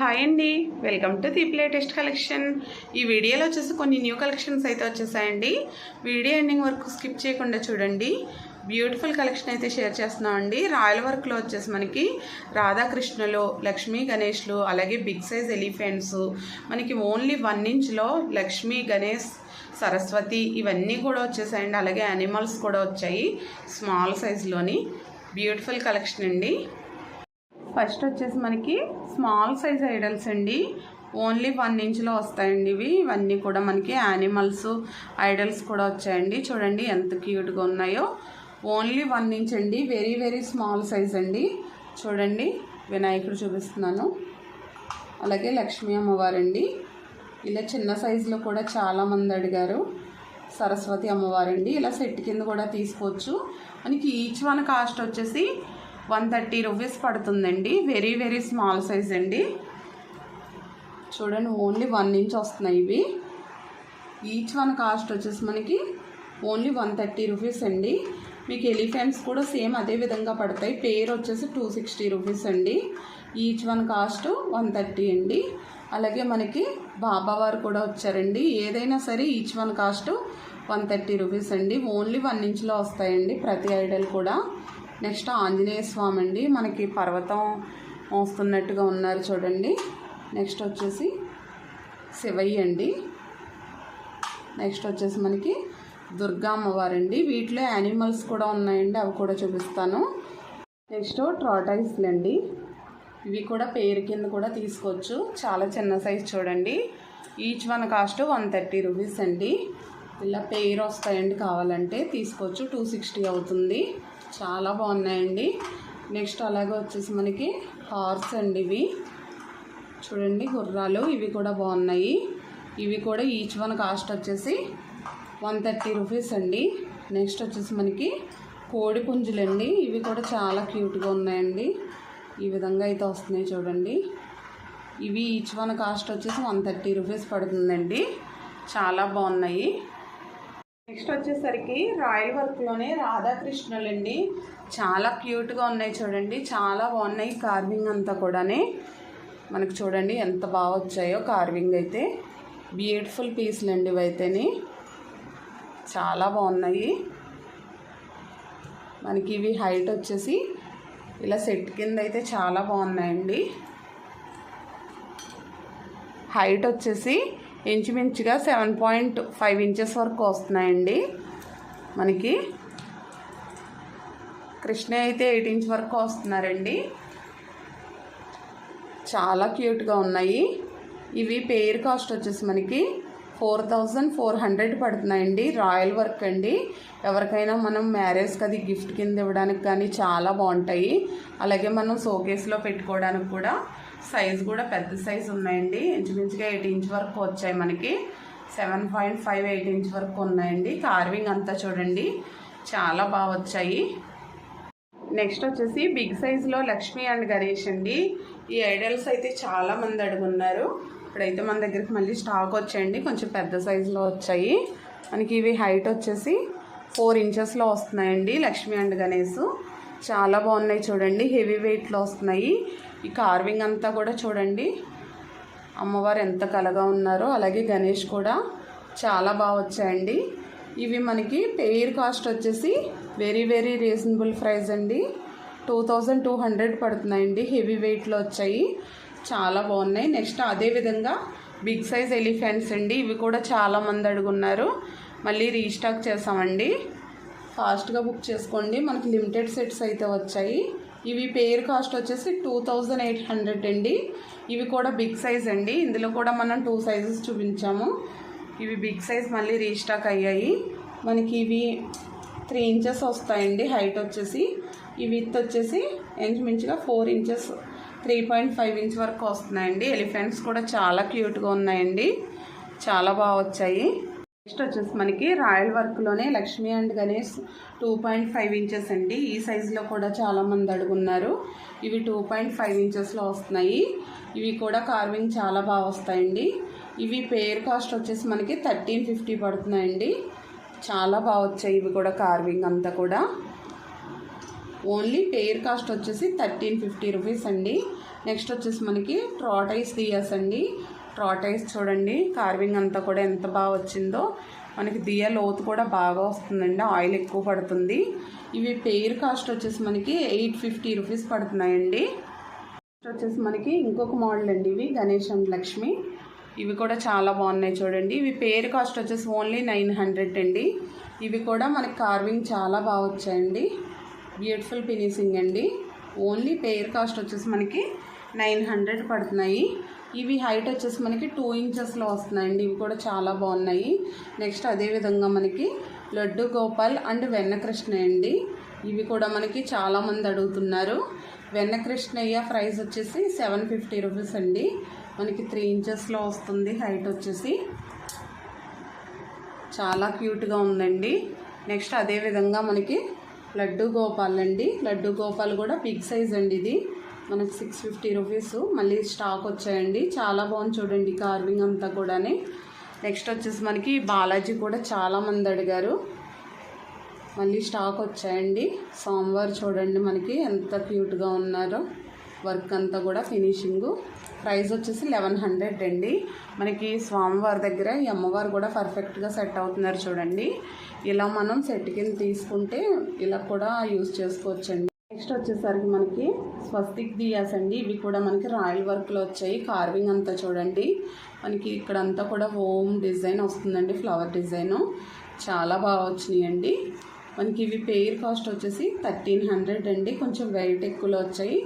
Hi అండి. Welcome to the latest collection. ఈ వీడియోలో వచ్చేసి కొన్ని న్యూ కలెక్షన్స్ అయితే వచ్చేసాయండి. వీడియో ఎండింగ్ వరకు స్కిప్ చేయకుండా చూడండి. బ్యూటిఫుల్ కలెక్షన్ అయితే షేర్ చేస్తున్నాం అండి. రాయల్ వర్క్లో వచ్చేసి మనకి రాధాకృష్ణలో లక్ష్మీ గణేష్లు అలాగే బిగ్ సైజ్ ఎలిఫెంట్స్ మనకి ఓన్లీ వన్ ఇంచ్లో లక్ష్మీ గణేష్ సరస్వతి ఇవన్నీ కూడా వచ్చేసాయండి. అలాగే యానిమల్స్ కూడా వచ్చాయి స్మాల్ సైజులోని. బ్యూటిఫుల్ కలెక్షన్ అండి. ఫస్ట్ వచ్చేసి మనకి స్మాల్ సైజ్ ఐడల్స్ అండి. ఓన్లీ వన్ ఇంచ్లో వస్తాయండి ఇవి. ఇవన్నీ కూడా మనకి యానిమల్స్ ఐడల్స్ కూడా వచ్చాయండి. చూడండి ఎంత క్యూట్గా ఉన్నాయో. ఓన్లీ వన్ ఇంచ్ అండి. వెరీ వెరీ స్మాల్ సైజ్ అండి. చూడండి వినాయకుడు చూపిస్తున్నాను. అలాగే లక్ష్మీ అమ్మవారండి. ఇలా చిన్న సైజులో కూడా చాలామంది అడిగారు. సరస్వతి అమ్మవారండి. ఇలా సెట్ కింద కూడా తీసుకోవచ్చు. మనకి ఈచ్ వన్ కాస్ట్ వచ్చేసి వన్ థర్టీ రూపీస్ పడుతుందండి. వెరీ వెరీ స్మాల్ సైజ్ అండి. చూడండి ఓన్లీ వన్ ఇంచ్ వస్తున్నాయి ఇవి. ఈచ్ వన్ కాస్ట్ వచ్చేసి మనకి ఓన్లీ వన్ థర్టీ రూపీస్ అండి. మీకు ఎలిఫెంట్స్ కూడా సేమ్ అదే విధంగా పడతాయి. పేరు వచ్చేసి టూ సిక్స్టీ రూపీస్ అండి. Each one cost one thirty అండి. అలాగే మనకి బాబావారు కూడా వచ్చారండి. ఏదైనా సరే each one cost one thirty rupees అండి. ఓన్లీ వన్ ఇంచ్లో వస్తాయండి ప్రతి ఐడల్ కూడా. నెక్స్ట్ ఆంజనేయ స్వామి అండి మనకి పర్వతం మోస్తున్నట్టుగా ఉన్నారు చూడండి. నెక్స్ట్ వచ్చేసి శివయ్య అండి. నెక్స్ట్ వచ్చేసి మనకి దుర్గా అమ్మవారండి. వీటిలో యానిమల్స్ కూడా ఉన్నాయండి. అవి కూడా చూపిస్తాను. నెక్స్ట్ ట్రాటైస్లు అండి. ఇవి కూడా పేరు కింద కూడా తీసుకోవచ్చు. చాలా చిన్న సైజ్ చూడండి. Each one cost one thirty rupees అండి. ఇలా పేరు వస్తాయండి కావాలంటే తీసుకోవచ్చు. టూ సిక్స్టీ అవుతుంది. చాలా బాగున్నాయండి. నెక్స్ట్ అలాగే వచ్చేసి మనకి హార్స్ అండి ఇవి. చూడండి గుర్రాలు ఇవి కూడా బాగున్నాయి. ఇవి కూడా ఈచ్ వన్ కాస్ట్ వచ్చేసి వన్ థర్టీ రూపీస్ అండి. నెక్స్ట్ వచ్చేసి మనకి కోడి పుంజులండి. ఇవి కూడా చాలా క్యూట్గా ఉన్నాయండి. ఈ విధంగా అయితే వస్తున్నాయి చూడండి. ఇవి ఈచ్ వన్ కాస్ట్ వచ్చేసి వన్ థర్టీ రూపీస్ పడుతుందండి. చాలా బాగున్నాయి. నెక్స్ట్ వచ్చేసరికి రాయల్ వర్క్లోనే రాధాకృష్ణులండి. చాలా క్యూట్గా ఉన్నాయి చూడండి. చాలా బాగున్నాయి కార్వింగ్ అంతా కూడానే. మనకు చూడండి ఎంత బాగా వచ్చాయో కార్వింగ్ అయితే. బ్యూటిఫుల్ పీస్లు అండి ఇవైతేని. చాలా బాగున్నాయి. మనకి ఇవి హైట్ వచ్చేసి ఇలా సెట్ కింద అయితే చాలా బాగున్నాయండి. హైట్ వచ్చేసి ఇంచుమించుగా సెవెన్ పాయింట్ ఫైవ్ ఇంచెస్ వరకు వస్తున్నాయండి. మనకి కృష్ణ అయితే ఎయిట్ ఇంచ్ వరకు వస్తున్నారండి. చాలా క్యూట్గా ఉన్నాయి. ఇవి పేర్ కాస్ట్ వచ్చేసి మనకి ఫోర్ థౌజండ్ ఫోర్ హండ్రెడ్ పడుతున్నాయండి. రాయల్ వర్క్ అండి. ఎవరికైనా మనం మ్యారేజ్కి అది గిఫ్ట్ కింద ఇవ్వడానికి కానీ చాలా బాగుంటాయి. అలాగే మనం షోకేస్లో పెట్టుకోవడానికి కూడా సైజు కూడా పెద్ద సైజు ఉన్నాయండి. ఇంచుమించుగా ఎయిట్ ఇంచ్ వరకు వచ్చాయి మనకి. Seven point five eight inch వరకు ఉన్నాయండి. కార్వింగ్ అంతా చూడండి. చాలా బాగా వచ్చాయి. నెక్స్ట్ వచ్చేసి బిగ్ సైజులో లక్ష్మి అండ్ గణేష్ అండి. ఈ ఐడల్స్ అయితే చాలా మంది అడుగున్నారు. ఇప్పుడైతే మన దగ్గరికి మళ్ళీ స్టాక్ వచ్చాయండి. కొంచెం పెద్ద సైజులో వచ్చాయి. మనకి ఇవి హైట్ వచ్చేసి ఫోర్ ఇంచెస్లో వస్తున్నాయండి లక్ష్మి అండ్ గణేష్. చాలా బాగున్నాయి చూడండి. హెవీ వెయిట్లో వస్తున్నాయి. ఈ కార్వింగ్ అంతా కూడా చూడండి. అమ్మవారు ఎంత కలగా ఉన్నారో అలాగే గణేష్ కూడా చాలా బాగా వచ్చాయండి. ఇవి మనకి పెయిర్ కాస్ట్ వచ్చేసి వెరీ వెరీ రీజనబుల్ ప్రైస్ అండి. టూ థౌజండ్ టూ హండ్రెడ్ పడుతున్నాయండి. హెవీ వెయిట్లో వచ్చాయి. చాలా బాగున్నాయి. నెక్స్ట్ అదేవిధంగా బిగ్ సైజ్ ఎలిఫెంట్స్ అండి. ఇవి కూడా చాలా మంది అడుగున్నారు. మళ్ళీ రీస్టాక్ చేసామండి ఫాస్ట్గా బుక్ చేసుకోండి. మనకి లిమిటెడ్ సెట్స్ అయితే వచ్చాయి. ఇవి పేర్ కాస్ట్ వచ్చేసి టూ థౌజండ్ ఎయిట్ హండ్రెడ్ అండి. ఇవి కూడా బిగ్ సైజ్ అండి. ఇందులో కూడా మనం టూ సైజెస్ చూపించాము. ఇవి బిగ్ సైజ్ మళ్ళీ రీస్టాక్ అయ్యాయి. మనకి ఇవి త్రీ ఇంచెస్ వస్తాయండి హైట్ వచ్చేసి. ఈ విత్ వచ్చేసి ఇంచుమించుగా four inches three point five inch వరకు వస్తున్నాయండి. ఎలిఫెంట్స్ కూడా చాలా క్యూట్గా ఉన్నాయండి. చాలా బాగా వచ్చాయి. నెక్స్ట్ వచ్చేసి మనకి royal వర్క్లోనే Lakshmi and Ganesh two point five inches అండి. ఈ సైజులో కూడా చాలామంది అడుగున్నారు. ఇవి టూ పాయింట్ ఫైవ్ ఇంచెస్లో వస్తున్నాయి. ఇవి కూడా కార్వింగ్ చాలా బాగా వస్తాయండి. ఇవి పేర్ కాస్ట్ వచ్చేసి మనకి థర్టీన్ ఫిఫ్టీ పడుతున్నాయండి. చాలా బాగా వచ్చాయి ఇవి కూడా కార్వింగ్ అంతా కూడా. ఓన్లీ పేర్ కాస్ట్ వచ్చేసి థర్టీన్ ఫిఫ్టీ రూపీస్ అండి. నెక్స్ట్ వచ్చేసి మనకి ట్రాటైస్ దియాస్ అండి. ట్రాటైస్ చూడండి. కార్వింగ్ అంతా కూడా ఎంత బాగా వచ్చిందో. మనకి దియ లోతు కూడా బాగా వస్తుందండి. ఆయిల్ ఎక్కువ పడుతుంది. ఇవి పేర్ కాస్ట్ వచ్చేసి మనకి ఎయిట్ ఫిఫ్టీ రూపీస్ పడుతున్నాయండి. వచ్చేసి మనకి ఇంకొక మోడల్ అండి ఇవి గణేష్ అండ్ లక్ష్మి. ఇవి కూడా చాలా బాగున్నాయి చూడండి. ఇవి పేరు కాస్ట్ వచ్చేసి ఓన్లీ నైన్ హండ్రెడ్ అండి. ఇవి కూడా మనకి కార్వింగ్ చాలా బాగా వచ్చాయండి. బ్యూటిఫుల్ ఫినిషింగ్ అండి. ఓన్లీ పేర్ కాస్ట్ వచ్చేసి మనకి నైన్ హండ్రెడ్ పడుతున్నాయి. ఇవి హైట్ వచ్చేసి మనకి టూ ఇంచెస్లో వస్తున్నాయండి. ఇవి కూడా చాలా బాగున్నాయి. నెక్స్ట్ అదేవిధంగా మనకి లడ్డు గోపాల్ అండ్ వెన్నకృష్ణ అండి. ఇవి కూడా మనకి చాలామంది అడుగుతున్నారు. వెన్నకృష్ణయ్య ప్రైస్ వచ్చేసి సెవెన్ ఫిఫ్టీ రూపీస్ అండి. మనకి త్రీ ఇంచెస్లో వస్తుంది హైట్ వచ్చేసి. చాలా క్యూట్గా ఉందండి. నెక్స్ట్ అదేవిధంగా మనకి లడ్డు గోపాల్ అండి. లడ్డు గోపాల్ కూడా బిగ్ సైజ్ అండి ఇది. మనకి సిక్స్ ఫిఫ్టీ రూపీస్ మళ్ళీ స్టాక్ వచ్చాయండి. చాలా బాగుంది చూడండి కార్వింగ్ అంతా కూడాని. నెక్స్ట్ వచ్చేసి మనకి బాలాజీ కూడా చాలామంది అడిగారు. మళ్ళీ స్టాక్ వచ్చాయండి. సోమవారం చూడండి మనకి ఎంత క్యూట్గా ఉన్నారో. వర్క్ అంతా కూడా ఫినిషింగ్ ప్రైస్ వచ్చేసి లెవెన్ హండ్రెడ్ అండి. మనకి స్వామివారి దగ్గర ఈ అమ్మవారు కూడా పర్ఫెక్ట్గా సెట్ అవుతున్నారు చూడండి. ఇలా మనం సెట్ కింద తీసుకుంటే ఇలా కూడా యూజ్ చేసుకోవచ్చండి. నెక్స్ట్ వచ్చేసరికి మనకి స్వస్తిక్ దియాస్ అండి. ఇవి కూడా మనకి రాయల్ వర్క్లో వచ్చాయి. కార్వింగ్ అంతా చూడండి. మనకి ఇక్కడ అంతా కూడా హోమ్ డిజైన్ వస్తుందండి. Flower design. చాలా బాగా వచ్చినాయండి. మనకి ఇవి పెయిర్ కాస్ట్ వచ్చేసి థర్టీన్ హండ్రెడ్ అండి. కొంచెం వెయిట్ ఎక్కువలో వచ్చాయి.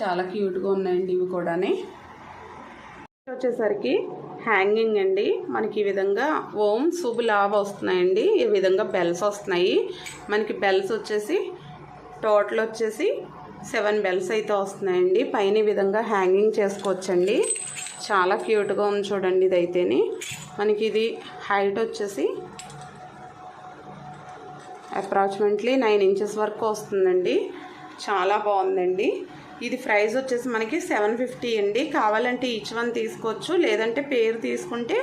చాలా క్యూట్గా ఉన్నాయండి ఇవి కూడానే. వచ్చేసరికి హ్యాంగింగ్ అండి. మనకి ఈ విధంగా ఓం శుభ లాభ వస్తున్నాయండి. ఈ విధంగా బెల్స్ వస్తున్నాయి. మనకి బెల్స్ వచ్చేసి టోటల్ వచ్చేసి సెవెన్ బెల్స్ అయితే వస్తున్నాయండి. పైన ఈ విధంగా హ్యాంగింగ్ చేసుకోవచ్చండి. చాలా క్యూట్గా ఉంది చూడండి ఇది అయితేని మనకి ఇది హైట్ వచ్చేసి అప్రాక్సిమేట్లీ నైన్ ఇంచెస్ వరకు వస్తుందండి. చాలా బాగుందండి. ఇది ప్రైస్ వచ్చేసి మనకి సెవెన్ ఫిఫ్టీ అండి. కావాలంటే ఈచ్ వన్ తీసుకోవచ్చు. లేదంటే పేరు తీసుకుంటే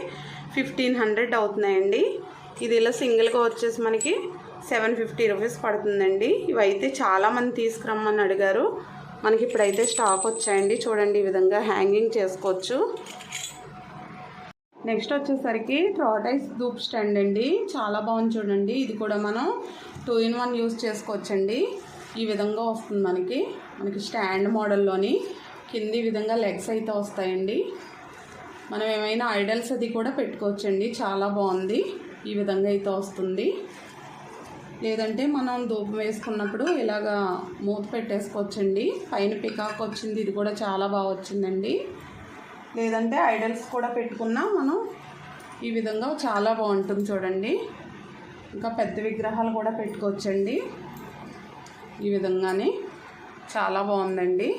ఫిఫ్టీన్ హండ్రెడ్ అవుతున్నాయండి. ఇది ఇలా సింగిల్గా వచ్చేసి మనకి సెవెన్ ఫిఫ్టీ రూపీస్ పడుతుందండి. ఇవైతే చాలామంది తీసుకురమ్మని అడిగారు. మనకి ఇప్పుడైతే స్టాక్ వచ్చాయండి. చూడండి ఈ విధంగా హ్యాంగింగ్ చేసుకోవచ్చు. నెక్స్ట్ వచ్చేసరికి ట్రాటైస్ దూప్ స్టాండ్ అండి. చాలా బాగుంది చూడండి. ఇది కూడా మనం టూ ఇన్ వన్ యూస్ చేసుకోవచ్చండి. ఈ విధంగా వస్తుంది మనకి. మనకి స్టాండ్ మోడల్లోని కింది విధంగా లెగ్స్ అయితే వస్తాయండి. మనం ఏమైనా ఐడల్స్ అది కూడా పెట్టుకోవచ్చండి. చాలా బాగుంది. ఈ విధంగా అయితే వస్తుంది. లేదంటే మనం దూపం వేసుకున్నప్పుడు ఇలాగా మూత పెట్టేసుకోవచ్చండి. పైన పికాక్ వచ్చింది ఇది కూడా చాలా బాగా వచ్చిందండి. లేదంటే ఐడల్స్ కూడా పెట్టుకున్నా మనం ఈ విధంగా చాలా బాగుంటుంది చూడండి. ఇంకా పెద్ద విగ్రహాలు కూడా పెట్టుకోవచ్చండి. ఈ విధంగానే చాలా బాగుందండి.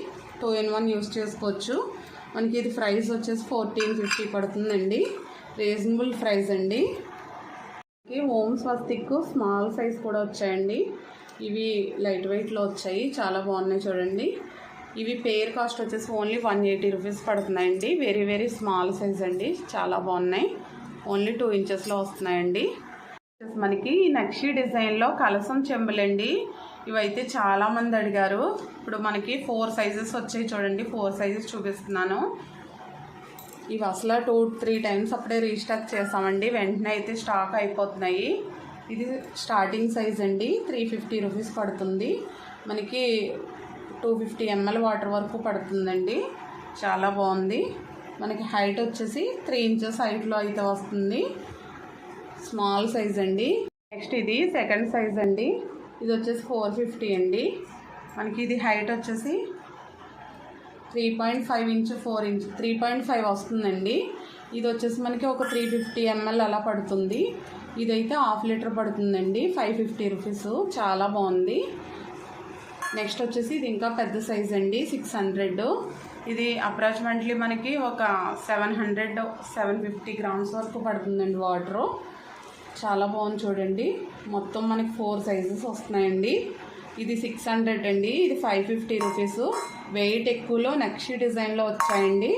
టూ ఇన్ వన్ యూస్ చేసుకోవచ్చు. మనకి ఇది ప్రైస్ వచ్చేసి ఫోర్టీన్ ఫిఫ్టీ పడుతుందండి. రీజనబుల్ ప్రైస్ అండి. ఈ ఓం స్వస్తిక్ స్మాల్ సైజ్ కూడా వచ్చాయండి. ఇవి లైట్ వెయిట్లో వచ్చాయి. చాలా బాగున్నాయి చూడండి. ఇవి పేర్ కాస్ట్ వచ్చేసి ఓన్లీ వన్ ఎయిటీ రూపీస్ పడుతున్నాయండి. వెరీ వెరీ స్మాల్ సైజ్ అండి. చాలా బాగున్నాయి. ఓన్లీ టూ ఇంచెస్లో వస్తున్నాయండి. మనకి ఈ నక్షి డిజైన్లో కలసం చెంబులండి. ఇవైతే చాలామంది అడిగారు. ఇప్పుడు మనకి ఫోర్ సైజెస్ వచ్చాయి చూడండి. ఫోర్ సైజెస్ చూపిస్తున్నాను. ఇవి అసలు టూ త్రీ టైమ్స్ అప్పుడే రీస్టాక్ చేసామండి. వెంటనే అయితే స్టాక్ అయిపోతున్నాయి. ఇది స్టార్టింగ్ సైజ్ అండి. త్రీ ఫిఫ్టీ రూపీస్ పడుతుంది. మనకి టూ ఫిఫ్టీ ఎంఎల్ వాటర్ వరకు పడుతుందండి. చాలా బాగుంది. మనకి హైట్ వచ్చేసి త్రీ ఇంచెస్ హైట్లో అయితే వస్తుంది. స్మాల్ సైజ్ అండి. నెక్స్ట్ ఇది సెకండ్ సైజ్ అండి. ఇది వచ్చేసి ఫోర్ ఫిఫ్టీ అండి. మనకి ఇది హైట్ వచ్చేసి three point five inch four inch three point five వస్తుందండి. ఇది వచ్చేసి మనకి ఒక త్రీ ఫిఫ్టీ ఎంఎల్ అలా పడుతుంది. ఇదైతే హాఫ్ లీటర్ పడుతుందండి ఫైవ్ ఫిఫ్టీ రూపీస్. చాలా బాగుంది. నెక్స్ట్ వచ్చేసి ఇది ఇంకా పెద్ద సైజ్ అండి సిక్స్ హండ్రెడ్. ఇది అప్రాక్సిమేట్లీ మనకి ఒక seven hundred seven fifty grams వరకు పడుతుందండి వాటరు. చాలా బాగుంది చూడండి. మొత్తం మనకి ఫోర్ సైజెస్ వస్తున్నాయండి. ఇది సిక్స్ హండ్రెడ్ అండి. ఇది ఫైవ్ ఫిఫ్టీ రూపీస్ వెయిట్ ఎక్కువలో నక్షి డిజైన్లో వచ్చాయండి.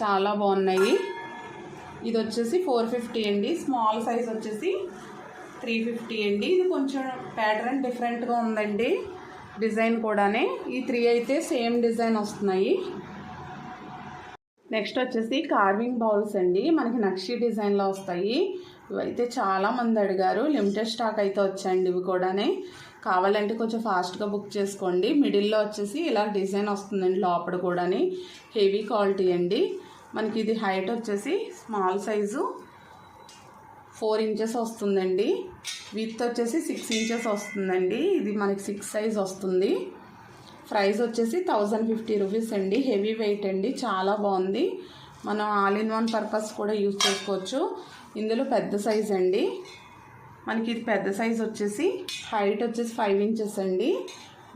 చాలా బాగున్నాయి. ఇది వచ్చేసి ఫోర్ ఫిఫ్టీ అండి. స్మాల్ సైజ్ వచ్చేసి త్రీ ఫిఫ్టీ అండి. ఇది కొంచెం ప్యాటర్న్ డిఫరెంట్గా ఉందండి. డిజైన్ కూడానే. ఈ త్రీ అయితే సేమ్ డిజైన్ వస్తున్నాయి. నెక్స్ట్ వచ్చేసి కార్వింగ్ బౌల్స్ అండి. మనకి నక్షి డిజైన్లో వస్తాయి. ఇవైతే చాలా మంది అడిగారు. లిమిటెడ్ స్టాక్ అయితే వచ్చాయండి ఇవి కూడానే. కావాలంటే కొంచెం ఫాస్ట్గా బుక్ చేసుకోండి. మిడిల్లో వచ్చేసి ఇలా డిజైన్ వస్తుందండి లోపల కూడాని. హెవీ క్వాలిటీ అండి. మనకి ఇది హైట్ వచ్చేసి స్మాల్ సైజు ఫోర్ ఇంచెస్ వస్తుందండి. విత్ వచ్చేసి సిక్స్ ఇంచెస్ వస్తుందండి. ఇది మనకి సిక్స్ సైజ్ వస్తుంది. ప్రైస్ వచ్చేసి థౌజండ్ ఫిఫ్టీ రూపీస్ అండి. హెవీ వెయిట్ అండి. చాలా బాగుంది. మనం ఆల్ ఇన్ వన్ పర్పస్ కూడా యూజ్ చేసుకోవచ్చు. ఇందులో పెద్ద సైజ్ అండి. మనకి ఇది పెద్ద సైజ్ వచ్చేసి హైట్ వచ్చేసి ఫైవ్ ఇంచెస్ అండి.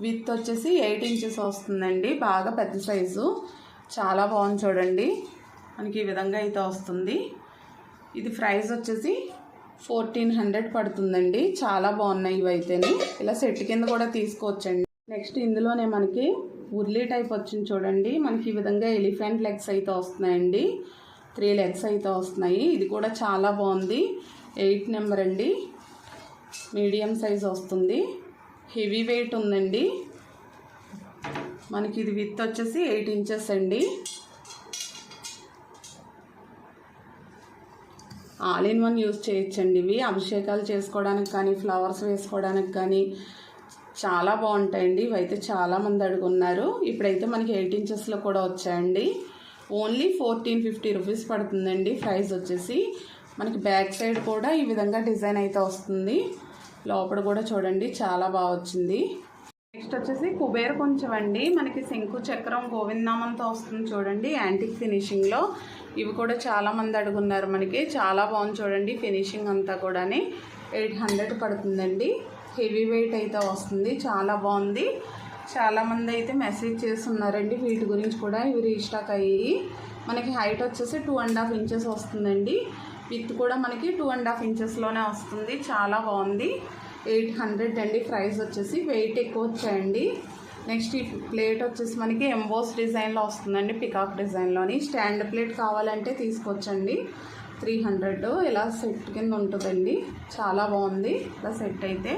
విత్ వచ్చేసి ఎయిట్ ఇంచెస్ వస్తుందండి. బాగా పెద్ద సైజు. చాలా బాగుంది చూడండి. మనకి ఈ విధంగా అయితే వస్తుంది. ఇది ప్రైస్ వచ్చేసి ఫోర్టీన్ హండ్రెడ్ పడుతుందండి. చాలా బాగున్నాయి ఇవైతేనే ఇలా సెట్ కింద కూడా తీసుకోవచ్చండి. నెక్స్ట్ ఇందులోనే మనకి ఉర్లీ టైప్ వచ్చింది చూడండి. మనకి ఈ విధంగా ఎలిఫెంట్ లెగ్స్ అయితే వస్తున్నాయండి. త్రీ లెగ్స్ అయితే వస్తున్నాయి. ఇది కూడా చాలా బాగుంది. ఎయిట్ నెంబర్ అండి. మీడియం సైజ్ వస్తుంది. హెవీ వెయిట్ ఉందండి. మనకి ఇది విత్ వచ్చేసి ఎయిట్ ఇంచెస్ అండి. ఆల్ ఇన్ వన్ యూస్ చేయొచ్చండి ఇవి. అభిషేకాలు చేసుకోవడానికి కానీ ఫ్లవర్స్ వేసుకోవడానికి కానీ చాలా బాగుంటాయండి. ఇవైతే చాలామంది అడుగున్నారు. ఇప్పుడైతే మనకి ఎయిట్ ఇంచెస్లో కూడా వచ్చాయండి. ఓన్లీ ఫోర్టీన్ ఫిఫ్టీ రూపీస్ పడుతుందండి ప్రైస్ వచ్చేసి. మనకి బ్యాక్ సైడ్ కూడా ఈ విధంగా డిజైన్ అయితే వస్తుంది. లోపల కూడా చూడండి చాలా బాగా వచ్చింది. నెక్స్ట్ వచ్చేసి కుబేర్ కొంచెం అండి. మనకి శంకు చక్రం గోవిందనామంతో వస్తుంది చూడండి యాంటిక్ ఫినిషింగ్లో ఇవి కూడా చాలామంది అడుగున్నారు మనకి. చాలా బాగుంది చూడండి ఫినిషింగ్ అంతా కూడాని. ఎయిట్ హండ్రెడ్ పడుతుందండి. హెవీ వెయిట్ అయితే వస్తుంది చాలా బాగుంది. చాలామంది అయితే మెసేజ్ చేస్తున్నారండి వీటి గురించి కూడా ఇవి రీస్టాక్ అయ్యి. మనకి హైట్ వచ్చేసి టూ అండ్ హాఫ్ ఇంచెస్ వస్తుందండి. విత్ కూడా మనకి టూ అండ్ హాఫ్ ఇంచెస్లోనే వస్తుంది. చాలా బాగుంది. ఎయిట్ హండ్రెడ్ అండి ప్రైస్ వచ్చేసి. వెయిట్ ఎక్కువ వచ్చాయండి. నెక్స్ట్ ఈ ప్లేట్ వచ్చేసి మనకి ఎంబోస్ డిజైన్లో వస్తుందండి పికాక్ డిజైన్లోని స్టాండ్ ప్లేట్ కావాలంటే తీసుకోవచ్చండి త్రీ హండ్రెడ్. ఇలా సెట్ కింద ఉంటుందండి. చాలా బాగుంది. ఇలా సెట్ అయితే.